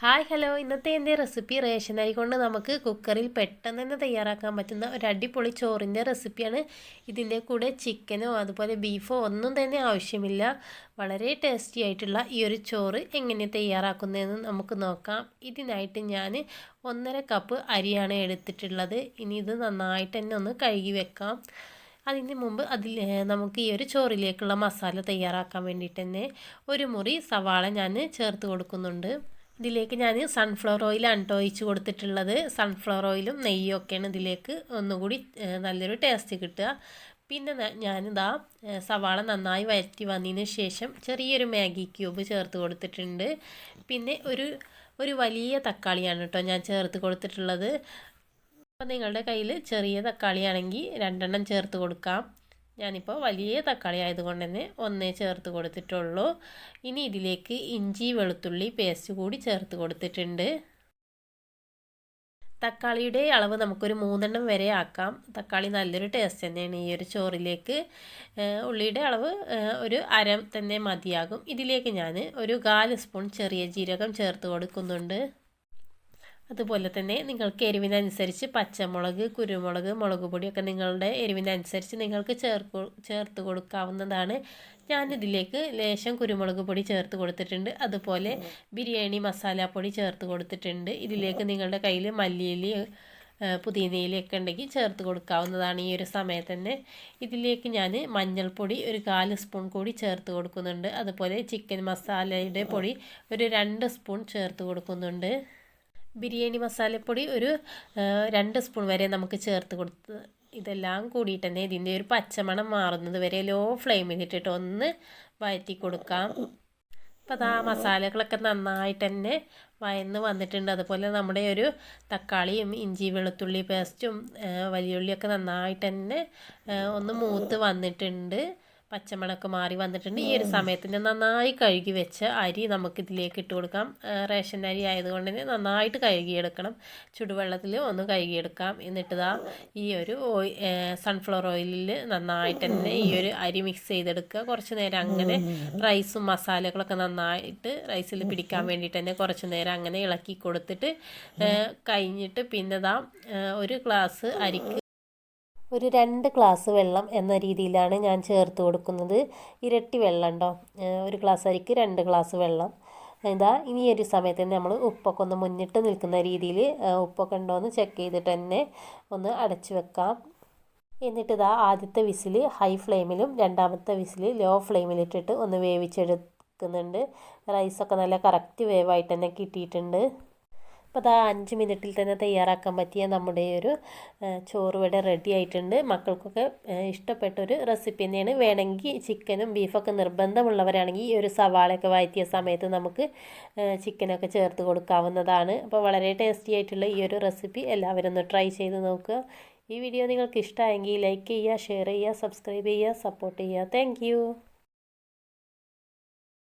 Hi hello. ഇന്നത്തെ എന്റെ recipe ration അരി കൊണ്ട് നമുക്ക് കുക്കറിൽ പെട്ടെന്ന് തന്നെ തയ്യാറാക്കാൻ പറ്റുന്ന ഒരു അടിപൊളി ചോറിന്റെ റെസിപ്പിയാണ്. ഇതിന്റെ കൂടെ ചിക്കനോ അതുപോലെ ബീഫോ ഒന്നും തന്നെ ആവശ്യമില്ല. വളരെ ടേസ്റ്റി ആയിട്ടുള്ള ഈ ഒരു ചോറ് എങ്ങനെ തയ്യാറാക്കുന്നതെന്ന് നമുക്ക് നോക്കാം. ഇതിനായിട്ട് ഞാൻ ഒന്നര കപ്പ് അരിയാണ് എടുത്തിട്ടുള്ളത്. ഇനി ഇത് നന്നായിട്ട് തന്നെ ഒന്ന് കഴുകി വെക്കാം. അതിന് മുമ്പ് അതിൽ നമുക്ക് ഈ ഒരു ചോറിലേക്കുള്ള മസാല തയ്യാറാക്കാൻ വേണ്ടിയിട്ട് തന്നെ ഒരു മുറി സവാള ഞാൻ ചേർത്ത് കൊടുക്കുന്നുണ്ട്. ഇതിലേക്ക് ഞാൻ സൺഫ്ലവർ ഓയിലാണ് കേട്ടോ ഒഴിച്ച് കൊടുത്തിട്ടുള്ളത്. സൺഫ്ലവർ ഓയിലും നെയ്യും ഒക്കെയാണ് ഇതിലേക്ക് ഒന്നുകൂടി നല്ലൊരു ടേസ്റ്റ് കിട്ടുക. പിന്നെ ഞാനിതാ സവാള നന്നായി വരറ്റി വന്നതിന് ശേഷം ചെറിയൊരു മാഗി ക്യൂബ് ചേർത്ത് കൊടുത്തിട്ടുണ്ട്. പിന്നെ ഒരു ഒരു വലിയ തക്കാളിയാണ് കേട്ടോ ഞാൻ ചേർത്ത് കൊടുത്തിട്ടുള്ളത്. അപ്പോൾ നിങ്ങളുടെ കയ്യിൽ ചെറിയ തക്കാളിയാണെങ്കിൽ രണ്ടെണ്ണം ചേർത്ത് കൊടുക്കാം. ഞാനിപ്പോൾ വലിയ തക്കാളി ആയതുകൊണ്ട് തന്നെ ഒന്നേ ചേർത്ത് കൊടുത്തിട്ടുള്ളൂ. ഇനി ഇതിലേക്ക് ഇഞ്ചി വെളുത്തുള്ളി പേസ്റ്റ് കൂടി ചേർത്ത് കൊടുത്തിട്ടുണ്ട്. തക്കാളിയുടെ അളവ് നമുക്കൊരു മൂന്നെണ്ണം വരെ ആക്കാം. തക്കാളി നല്ലൊരു ടേസ്റ്റ് തന്നെയാണ്. ഈ ഒരു ചോറിലേക്ക് ഉള്ളിയുടെ അളവ് ഒരു അര തന്നെ മതിയാകും. ഇതിലേക്ക് ഞാൻ ഒരു കാൽ സ്പൂൺ ചെറിയ ജീരകം ചേർത്ത് കൊടുക്കുന്നുണ്ട്. അതുപോലെ തന്നെ നിങ്ങൾക്ക് എരിവിനനുസരിച്ച് പച്ചമുളക് കുരുമുളക് മുളക് പൊടിയൊക്കെ നിങ്ങളുടെ എരിവിനനുസരിച്ച് നിങ്ങൾക്ക് ചേർക്ക് ചേർത്ത് കൊടുക്കാവുന്നതാണ്. ഞാനിതിലേക്ക് ലേശം കുരുമുളക് പൊടി ചേർത്ത് കൊടുത്തിട്ടുണ്ട്. അതുപോലെ ബിരിയാണി മസാലപ്പൊടി ചേർത്ത് കൊടുത്തിട്ടുണ്ട്. ഇതിലേക്ക് നിങ്ങളുടെ കയ്യിൽ മല്ലിയിലി പുതിനയിലൊക്കെ ഉണ്ടെങ്കിൽ ചേർത്ത് കൊടുക്കാവുന്നതാണ് ഈ ഒരു സമയത്ത് തന്നെ. ഇതിലേക്ക് ഞാൻ മഞ്ഞൾപ്പൊടി ഒരു കാൽ സ്പൂൺ കൂടി ചേർത്ത് കൊടുക്കുന്നുണ്ട്. അതുപോലെ ചിക്കൻ മസാലയുടെ പൊടി ഒരു രണ്ട് സ്പൂൺ ചേർത്ത് കൊടുക്കുന്നുണ്ട്. ബിരിയാണി മസാലപ്പൊടി ഒരു രണ്ട് സ്പൂൺ വരെ നമുക്ക് ചേർത്ത് കൊടുത്ത് ഇതെല്ലാം കൂടിയിട്ട് തന്നെ ഇതിന്റെ ഒരു പച്ചമണം മാറുന്നത് വരെ ലോ ഫ്ലെയിമിൽ ഇട്ടിട്ട് ഒന്ന് വഴറ്റി കൊടുക്കാം. അപ്പോൾ അതാ മസാലകളൊക്കെ നന്നായിട്ട് തന്നെ വയന്ന് വന്നിട്ടുണ്ട്. അതുപോലെ നമ്മുടെ ഒരു തക്കാളിയും ഇഞ്ചി വെളുത്തുള്ളി പേസ്റ്റും വലിയുള്ളിയൊക്കെ നന്നായിട്ട് തന്നെ ഒന്ന് മൂത്ത് വന്നിട്ടുണ്ട്. പച്ചമണക്ക് മാറി വന്നിട്ടുണ്ട്. ഈ ഒരു സമയത്തിന് നന്നായി കഴുകി വെച്ച അരി നമുക്ക് ഇതിലേക്ക് ഇട്ട് കൊടുക്കാം. റേഷൻ അരി ആയതുകൊണ്ട് തന്നെ നന്നായിട്ട് കഴുകിയെടുക്കണം. ചുടുവെള്ളത്തിൽ ഒന്ന് കഴുകിയെടുക്കാം. എന്നിട്ട് ഇതാ ഈ ഒരു ഓയിൽ സൺഫ്ലവർ ഓയിലിൽ നന്നായിട്ട് തന്നെ ഈ ഒരു അരി മിക്സ് ചെയ്തെടുക്കുക. കുറച്ച് നേരം അങ്ങനെ റൈസും മസാലകളൊക്കെ നന്നായിട്ട് റൈസിൽ പിടിക്കാൻ വേണ്ടിയിട്ട് തന്നെ കുറച്ച് നേരം അങ്ങനെ ഇളക്കി കൊടുത്തിട്ട് കഴിഞ്ഞിട്ട് പിന്നെ ഇതാ ഒരു ഗ്ലാസ് അരിക്ക് ഒരു രണ്ട് ഗ്ലാസ് വെള്ളം എന്ന രീതിയിലാണ് ഞാൻ ചേർത്ത് കൊടുക്കുന്നത്. ഇരട്ടി വെള്ളം ഉണ്ടോ? ഒരു ഗ്ലാസ് അരിക്ക് രണ്ട് ഗ്ലാസ് വെള്ളം. ഇതാ ഇനി ഒരു സമയത്ത് തന്നെ നമ്മൾ ഉപ്പൊക്കെ ഒന്ന് മുന്നിട്ട് നിൽക്കുന്ന രീതിയിൽ ഉപ്പൊക്കെ ഉണ്ടോ എന്ന് ചെക്ക് ചെയ്തിട്ട് തന്നെ ഒന്ന് അടച്ചു വെക്കാം. എന്നിട്ട് ഇതാ ആദ്യത്തെ വിസിൽ ഹൈ ഫ്ലെയിമിലും രണ്ടാമത്തെ വിസിൽ ലോ ഫ്ലെയിമിലിട്ടിട്ട് ഒന്ന് വേവിച്ചെടുക്കുന്നുണ്ട്. റൈസൊക്കെ നല്ല കറക്റ്റ് വേവായിട്ട് തന്നെ കിട്ടിയിട്ടുണ്ട്. അപ്പോൾ അത് അഞ്ച് മിനിറ്റിൽ തന്നെ തയ്യാറാക്കാൻ പറ്റിയ നമ്മുടെ ഒരു ചോറ് ഇവിടെ റെഡി ആയിട്ടുണ്ട്. മക്കൾക്കൊക്കെ ഇഷ്ടപ്പെട്ടൊരു റെസിപ്പി തന്നെയാണ്. വേണമെങ്കിൽ ചിക്കനും ബീഫൊക്കെ നിർബന്ധമുള്ളവരാണെങ്കിൽ ഈ ഒരു സവാളയൊക്കെ വഴറ്റിയ സമയത്ത് നമുക്ക് ചിക്കനൊക്കെ ചേർത്ത് കൊടുക്കാവുന്നതാണ്. അപ്പോൾ വളരെ ടേസ്റ്റി ആയിട്ടുള്ള ഈ ഒരു റെസിപ്പി എല്ലാവരും ഒന്ന് ട്രൈ ചെയ്ത് നോക്കുക. ഈ വീഡിയോ നിങ്ങൾക്ക് ഇഷ്ടമായെങ്കിൽ ലൈക്ക് ചെയ്യുക ഷെയർ ചെയ്യുക സബ്സ്ക്രൈബ് ചെയ്യുക സപ്പോർട്ട് ചെയ്യുക. താങ്ക്